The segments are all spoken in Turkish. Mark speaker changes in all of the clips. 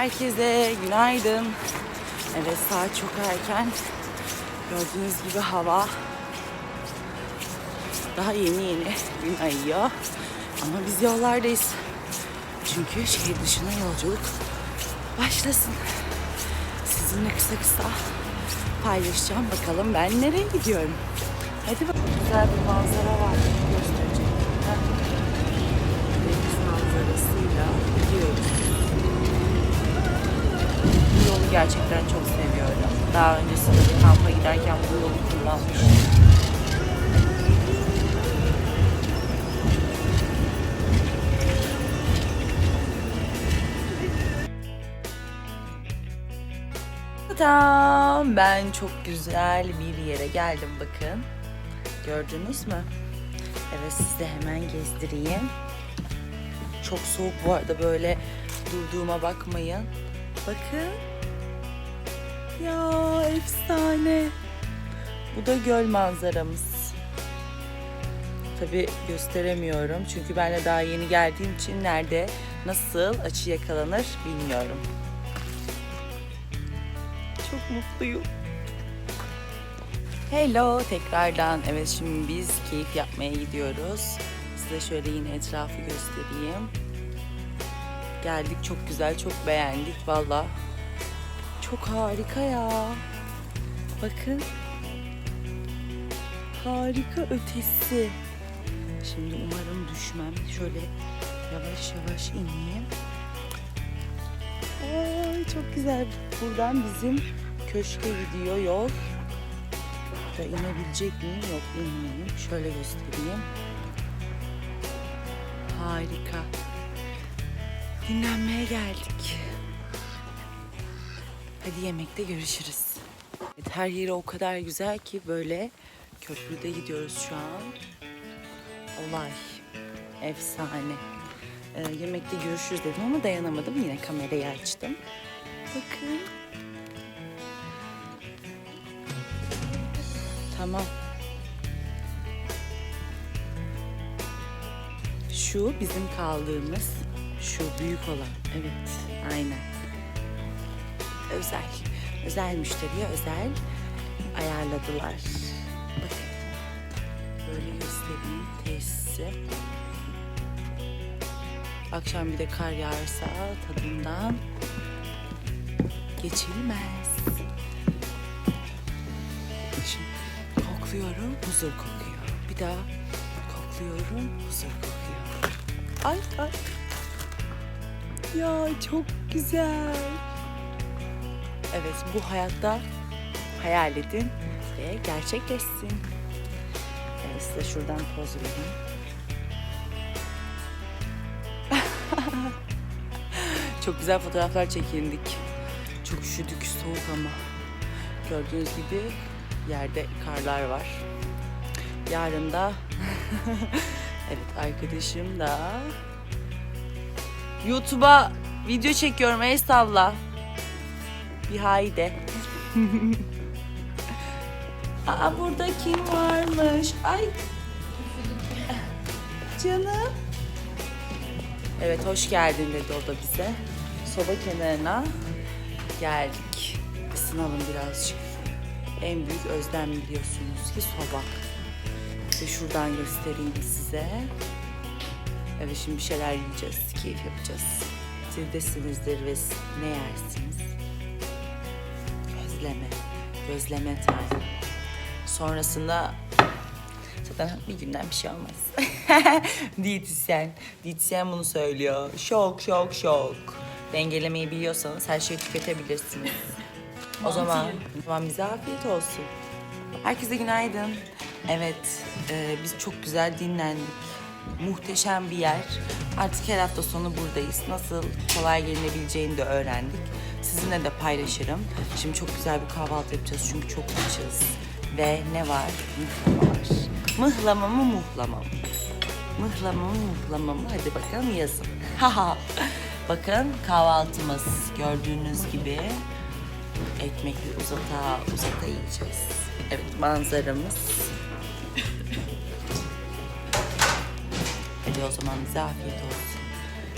Speaker 1: herkese günaydın. Evet saat çok erken. Gördüğünüz gibi hava daha yeni yeni gün ayıyor. Ama biz yollardayız. Çünkü şehir dışına yolculuk başlasın. Sizinle kısa kısa paylaşacağım. Bakalım ben nereye gidiyorum. Hadi bakalım. Güzel bir manzara var. Gerçekten çok seviyorum. Daha öncesinde bir kampa giderken bu yolu kullanmıştım. Tamam, ben çok güzel bir yere geldim bakın. Gördünüz mü? Evet size hemen gezdireyim. Çok soğuk bu arada böyle durduğuma bakmayın. Bakın. Ya efsane. Bu da göl manzaramız. Tabi gösteremiyorum çünkü ben de daha yeni geldiğim için nerede nasıl açı yakalanır bilmiyorum. Çok mutluyum. Hello tekrardan. Evet şimdi biz keyif yapmaya gidiyoruz. Size şöyle yine etrafı göstereyim. Geldik çok güzel, çok beğendik valla. Çok harika ya. Bakın. Harika ötesi. Şimdi umarım düşmem. Şöyle yavaş yavaş ineyim. Ay çok güzel. Buradan bizim köşke gidiyor yol. Da inebilecek miyim? Yok inmeyeyim. Şöyle göstereyim. Harika. Dinlenmeye geldik. Hadi yemekte görüşürüz. Evet, her yeri o kadar güzel ki böyle köprüde gidiyoruz şu an. Olay. Efsane. Ee, yemekte görüşürüz dedim ama dayanamadım. Yine kamerayı açtım. Bakın. Tamam. Şu bizim kaldığımız, şu büyük olan. Evet, aynen. Özel. Özel müşteriye özel ayarladılar. Bakın. Böyle göstereyim tesisi. Akşam bir de kar yağarsa tadından geçilmez. Şimdi kokluyorum, huzur kokuyor. Bir daha kokluyorum, huzur kokuyor. Ay ay. Ya çok güzel. Evet bu hayatta hayal edin ve gerçekleşsin. Evet size şuradan poz vereyim. Çok güzel fotoğraflar çekindik. Çok üşüdük, soğuk ama. Gördüğünüz gibi yerde karlar var. Yarın da evet arkadaşım da YouTube'a video çekiyorum ey salla. Bir haydi. Aa burada kim varmış? Ay. Canım. Evet hoş geldin dedi o da bize. Soba kenarına geldik. Isınalım birazcık. En büyük özlem biliyorsunuz ki soba. Ve şuradan göstereyim size. Evet şimdi bir şeyler yiyeceğiz, keyif yapacağız. Sizdesinizdir ve ne yersiniz? Gözleme, time. Sonrasında zaten bir günden bir şey olmaz. diyetisyen, diyetisyen bunu söylüyor. Şok, şok, şok. Dengelemeyi biliyorsanız her şeyi tüketebilirsiniz. O zaman, o zaman bize afiyet olsun. Herkese günaydın. Evet, e, biz çok güzel dinlendik. Muhteşem bir yer. Artık her hafta sonu buradayız. Nasıl kolay gelinebileceğini de öğrendik. Sizinle de paylaşırım. Şimdi çok güzel bir kahvaltı yapacağız çünkü çok açız. Ve ne var? Mıhlama var. Mıhlama mı muhlama mı? Mıhlama mı muhlama mı? Hadi bakalım yazın. Haha. Bakın kahvaltımız gördüğünüz gibi ekmekli uzata uzata yiyeceğiz. Evet manzaramız. O zaman bize afiyet olsun.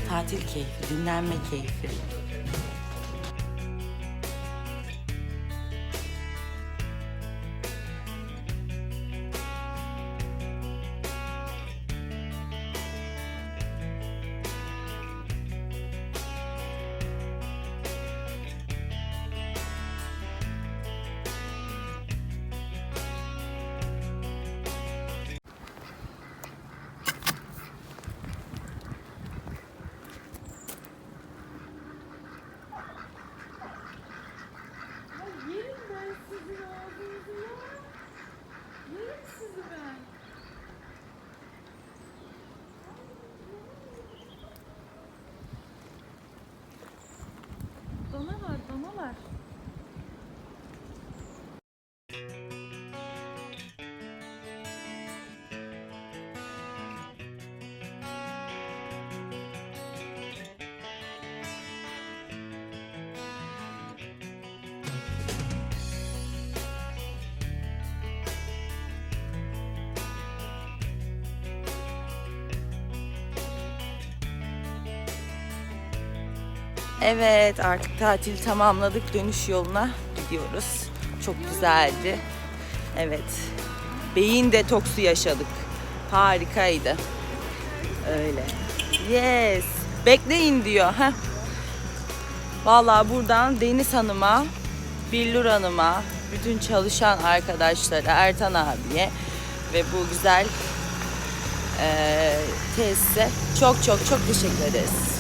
Speaker 1: Tatil keyfi, dinlenme keyfi.
Speaker 2: Dana var, dana.
Speaker 1: Evet artık tatil tamamladık. Dönüş yoluna gidiyoruz. Çok güzeldi. Evet. Beyin detoksu yaşadık. Harikaydı. Öyle. Yes. Bekleyin diyor. Heh. Vallahi buradan Deniz Hanım'a, Billur Hanım'a, bütün çalışan arkadaşlara, Ertan abiye ve bu güzel eee tesise çok çok çok teşekkür ederiz.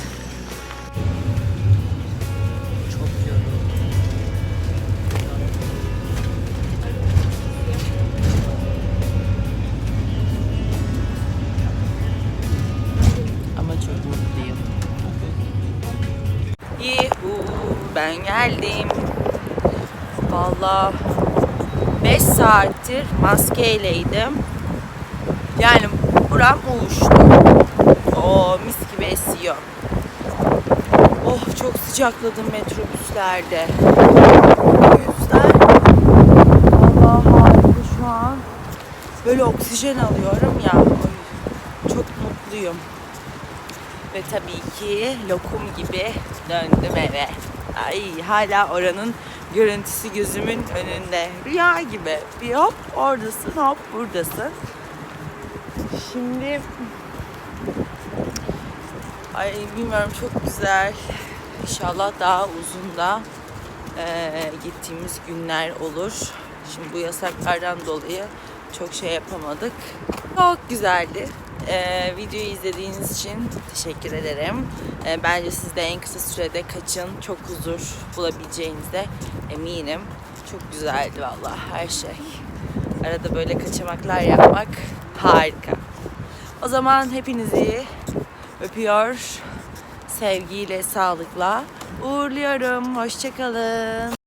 Speaker 1: Yuhu, ben geldim. Vallahi 5 saattir maskeyleydim. Yani buram uyuştu. O mis gibi esiyor. Oh çok sıcakladım metrobüslerde. O yüzden Allah harika şu an. Böyle oksijen alıyorum ya. Çok mutluyum. Ve tabii ki lokum gibi döndüm eve. Ay hala oranın görüntüsü gözümün önünde. Rüya gibi. Bir hop oradasın hop buradasın. Şimdi Ay bilmiyorum çok güzel. İnşallah daha uzun da eee, gittiğimiz günler olur. Şimdi bu yasaklardan dolayı çok şey yapamadık. Çok güzeldi. Eee, videoyu izlediğiniz için teşekkür ederim. Eee, bence siz de en kısa sürede kaçın. Çok huzur bulabileceğinize eminim. Çok güzeldi vallahi her şey. Arada böyle kaçamaklar yapmak harika. O zaman hepinizi öpüyor. Sevgiyle, sağlıkla uğurluyorum. Hoşçakalın.